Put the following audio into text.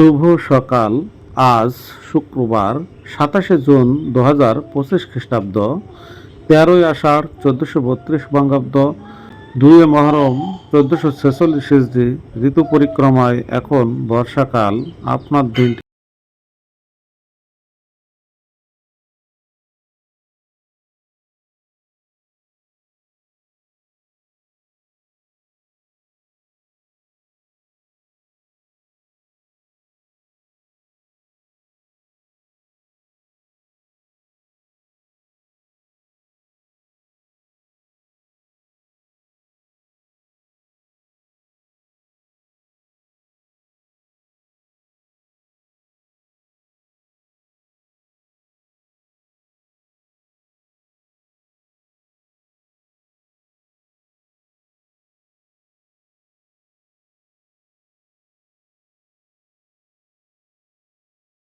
শুভ সকাল। আজ শুক্রবার, সাতাশে জুন দু হাজার পঁচিশ খ্রিস্টাব্দ, তেরোই আষাঢ় চোদ্দোশো বত্রিশ বঙ্গাব্দ, দুই মহরম চোদ্দোশো ছেচল্লিশ ইসরি ঋতু পরিক্রমায় এখন বর্ষাকাল। আপনার দিনটি